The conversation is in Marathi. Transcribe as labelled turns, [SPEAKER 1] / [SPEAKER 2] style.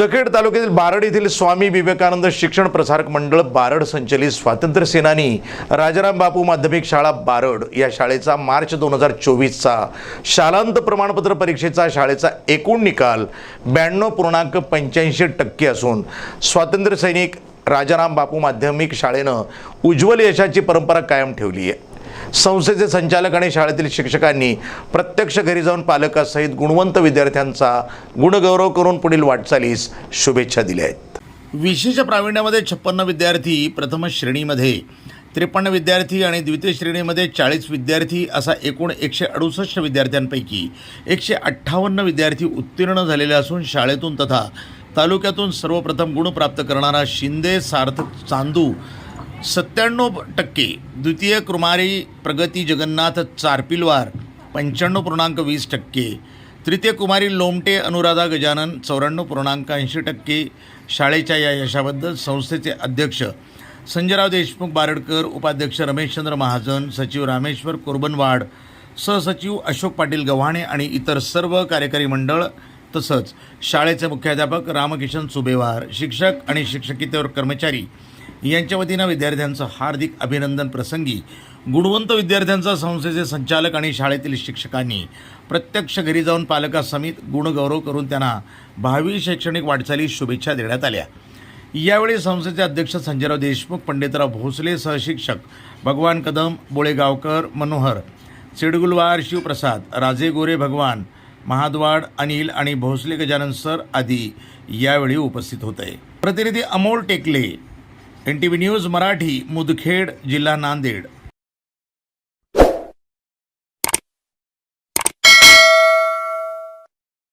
[SPEAKER 1] मुदखेड तालुक्यातील बारड येथील स्वामी विवेकानंद शिक्षण प्रसारक मंडळ बारड संचलित स्वातंत्र्य सेनानी राजाराम बापू माध्यमिक शाळा बारड या शाळेचा मार्च दोन हजार चोवीसचा शालांत प्रमाणपत्र परीक्षेचा शाळेचा एकूण निकाल ब्याण्णव पूर्णांक पंच्याऐंशी टक्के असून स्वातंत्र्य सैनिक राजाराम बापू माध्यमिक शाळेनं उज्ज्वल यशाची परंपरा कायम ठेवली आहे. संस्थेचे संचालक आणि शाळेतील शिक्षकांनी प्रत्यक्ष घरी जाऊन पालकासहित गुणवंत विद्यार्थ्यांचा गुणगौरव करून पुढील वाटचालीस शुभेच्छा दिल्या आहेत. विशेष प्रावीण्यामध्ये छप्पन्न विद्यार्थी प्रथम श्रेणीमध्ये त्रेपन्न विद्यार्थी आणि द्वितीय श्रेणीमध्ये चाळीस विद्यार्थी असा एकूण एकशे अडुसष्ट विद्यार्थ्यांपैकी एकशे अठ्ठावन्न विद्यार्थी उत्तीर्ण झालेले असून शाळेतून तथा तालुक्यातून सर्वप्रथम गुण प्राप्त करणारा शिंदे सार्थक चांदू सत्त्याण्णव टक्के द्वितीय कुमारी प्रगती जगन्नाथ चारपिलवार पंच्याण्णव पूर्णांक वीस टक्के. तृतीय कुमारी लोमटे अनुराधा गजानन चौऱ्याण्णव पूर्णांक ऐंशी टक्के. शाळेच्या या यशाबद्दल संस्थेचे अध्यक्ष संजयराव देशमुख बारडकर उपाध्यक्ष रमेशचंद्र महाजन सचिव रामेश्वर कोरबनवाड सहसचिव अशोक पाटील गव्हाणे आणि इतर सर्व कार्यकारी मंडळ तसंच शाळेचे मुख्याध्यापक रामकिशन सुबेवार शिक्षक आणि शिक्षकेतर कर्मचारी यांच्या वतीनं विद्यार्थ्यांचं हार्दिक अभिनंदन प्रसंगी गुणवंत विद्यार्थ्यांचा संस्थेचे संचालक आणि शाळेतील शिक्षकांनी प्रत्यक्ष घरी जाऊन पालकासमीत गुणगौरव करून त्यांना भावी शैक्षणिक वाटचालीस शुभेच्छा देण्यात आल्या. यावेळी संस्थेचे अध्यक्ष संजयराव देशमुख पंडितराव भोसले सहशिक्षक भगवान कदम बोळेगावकर मनोहर सिडगुलवार शिवप्रसाद राजे गोरे भगवान महाद्वाड अनिल आणि भोसले गजानन सर आदी यावेळी उपस्थित होते. प्रतिनिधी Amol Tekale N T V news Marathi Mudkhed जिल्हा नांदेड.